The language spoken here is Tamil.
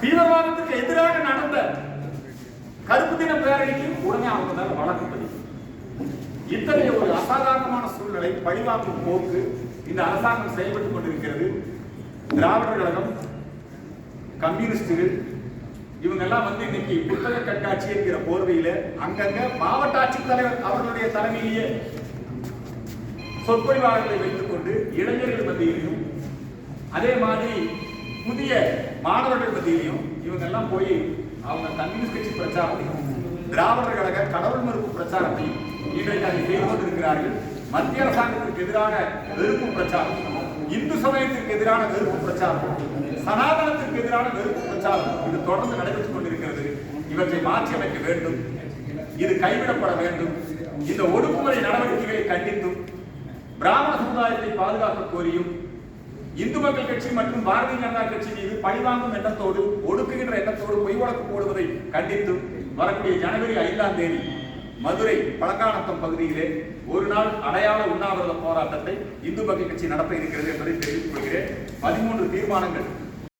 தீவிரவாதத்துக்கு எதிராக நடந்த கருப்பு தின பேரணிக்கு உடனே அவங்க மேல வழக்கு பதிவு. இத்தகைய ஒரு அசாதாரணமான சூழ்நிலை பழிவாக்கும் போக்கு இந்த அரசாங்கம் செயல்பட்டுக் கொண்டிருக்கிறது. திராவிடர் கழகம் கம்யூனிஸ்டுகள் இவங்க எல்லாம் வந்து இன்னைக்கு புத்தக கண்காட்சி என்கிற போர்வையில அங்கங்க மாவட்ட ஆட்சித்தலைவர் அவர்களுடைய தலைமையிலேயே சொற்பொழிவாளர்களை வைத்துக் கொண்டு இளைஞர்கள் மத்தியிலையும் அதே மாதிரி புதிய மாணவர்கள் மத்தியிலையும் இவங்க எல்லாம் போய் அவங்க கம்யூனிஸ்ட் கட்சி பிரச்சாரத்தையும் திராவிடர் கழக கடவுள் மறுப்பு பிரச்சாரத்தையும் இன்றைக்கு அதை செய்து கொண்டிருக்கிறார்கள். மத்திய அரசாங்கத்திற்கு எதிரான வெறுப்பு பிரச்சாரம் இந்து சமயத்திற்கு எதிரான வெறுப்பு பிரச்சாரம் சனாதனத்திற்கு எதிரான வெறுப்பு பிரச்சாரம் இது தொடர்ந்து நடைபெற்றுக் கொண்டிருக்கிறது. இவற்றை மாற்றி அமைக்க வேண்டும். இது கைவிடப்பட வேண்டும். இந்த ஒடுக்குமுறை நடவடிக்கைகளை கண்டித்தும் பிராமண சமுதாயத்தை பாதுகாக்க கோரியும் இந்து மக்கள் கட்சி மற்றும் பாரதிய ஜனதா கட்சி மீது பழிவாங்கும் எண்ணத்தோடு ஒடுக்குகின்ற எண்ணத்தோடு பொய் வழக்கு போடுவதை கண்டித்தும் வரக்கூடிய ஜனவரி ஐந்தாம் தேதி மதுரை பழக்காணத்தம் பகுதியிலே ஒரு நாள் அடையாள உண்ணாவிரத போராட்டத்தை இந்து மக்கள் கட்சி நடத்த இருக்கிறது என்பதை தெரிவித்துக் கொள்கிறேன். பதிமூன்று தீர்மானங்கள்